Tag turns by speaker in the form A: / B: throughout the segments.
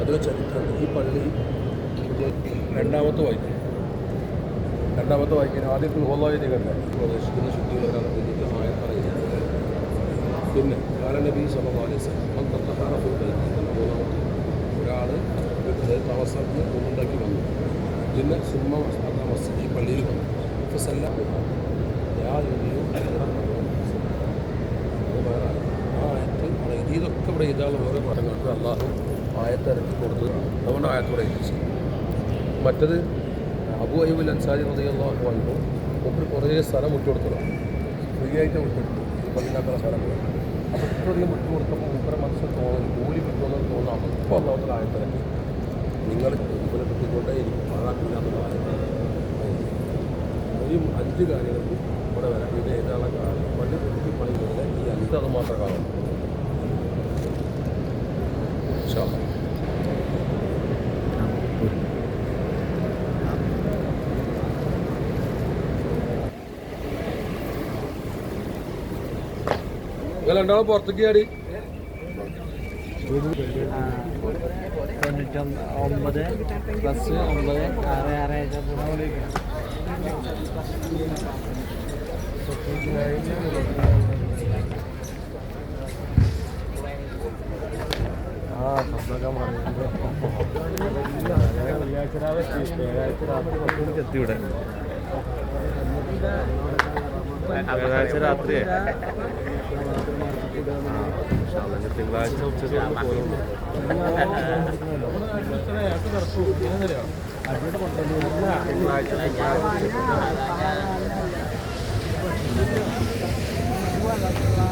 A: അത് ചരിത്രം. ഈ പള്ളി രണ്ടാമത്തെ വായിക്കും രണ്ടാമത്തെ വായിക്കാൻ ആദ്യത്തിൽ ഹോളായി കണ്ടേ പ്രദേശത്തിന് ശുദ്ധികളൊക്കെ വേണ്ടിയിട്ട് മായ പറയുന്നത്. പിന്നെ കാലനബി മൂന്നാമത്തെ ഒരാൾ താമസത്തിന് ഒന്നുണ്ടാക്കി വന്നു. പിന്നെ സുമ്മ താമസം ഈ പള്ളിയിൽ വന്നു. അപ്പോൾ സല്ല എഴുതി. ഇതാണ് ഓരോ മതങ്ങൾക്ക് അള്ളാഹു ആയത്ത് കൊടുത്തത് കൊടുത്ത് അതുകൊണ്ട് ആയത്തോടെ എഴുതിച്ചു മറ്റത് അബു അയ്യൂബ് അൻസാരി റളിയല്ലാഹു അൻഹു ഒപ്പം കുറേ സ്ഥലം വിട്ടുകൊടുത്തതാണ് ഫ്രീ ആയിട്ട് വിട്ടുകൊടുത്തു. ഈ പള്ളിയിലാക്കുന്ന സ്ഥലം അപ്പോൾ ഇത്രയും വിട്ടുകൊടുത്തപ്പോൾ മൂപ്പരെ മനസ്സിൽ തോന്നുന്നു കൂലി കിട്ടുമെന്ന് തോന്നാം ഇപ്പോൾ അള്ളാഹത്തിൽ ആയത്തിറക്കി. നിങ്ങൾ മൂപ്പരെ കിട്ടിക്കൊണ്ടേ എനിക്ക് പാഴാക്കില്ലാത്ത ആയത്തിറക്കി ഈ അഞ്ച് കാര്യങ്ങൾക്ക് ഇവിടെ വരാം. ഇത് ഏതാണ് കാരണം കുട്ടി പണി മുതലേ ഈ അഞ്ച് അത് മാത്രം കാണും. നിങ്ങൾ രണ്ടാളും പുറത്തേക്ക് ചാടി.
B: തൊണ്ണൂറ്റൊന്ന് ഒമ്പത് പ്ലസ് ഒമ്പത് ആറ് ആറ്
A: ആ സ്വന്തം വെള്ളിയാഴ്ച രാവിലെ വ്യാഴാഴ്ച രാത്രി പത്ത് മണിക്ക് എത്തി വ്യാഴാഴ്ച രാത്രി തിങ്കളാഴ്ച ഉച്ചയ്ക്ക് പോകുന്നു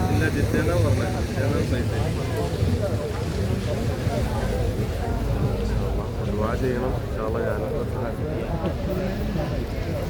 A: ഇല്ല ജിത്തേന്നാ പറഞ്ഞത് ജിത്തേന്നാ പ്ലേസ് ദുആ ചെയ്യണം ഇൻഷാല്ലാ ഞാൻ